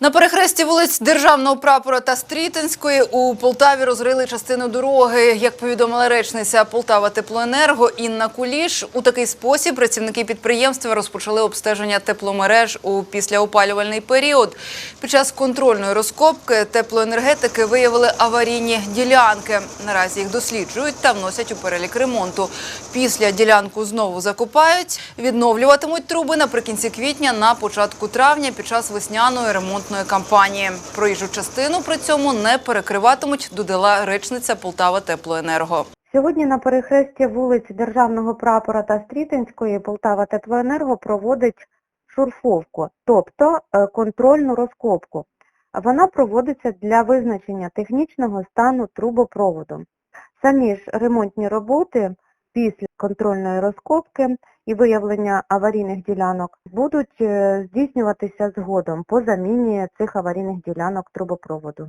На перехресті вулиць Державного прапора та Стрітинської у Полтаві розрили частину дороги. Як повідомила речниця Полтава Теплоенерго Інна Куліш, у такий спосіб працівники підприємства розпочали обстеження тепломереж у післяопалювальний період. Під час контрольної розкопки теплоенергетики виявили аварійні ділянки. Наразі їх досліджують та вносять у перелік ремонту. Після ділянку знову закопають, відновлюватимуть труби наприкінці квітня на початку травня під час весняної ремонтної кампанії. Проїжджу частину при цьому не перекриватимуть, додала речниця Полтава Теплоенерго. Сьогодні на перехресті вулиць Державного прапора та Стрітинської Полтава Теплоенерго проводить шурфовку, тобто е, контрольну розкопку. Вона проводиться для визначення технічного стану трубопроводу. Самі ж ремонтні роботи після контрольної розкопки і виявлення аварійних ділянок будуть е, здійснюватися згодом по заміні цих аварійних ділянок трубопроводу.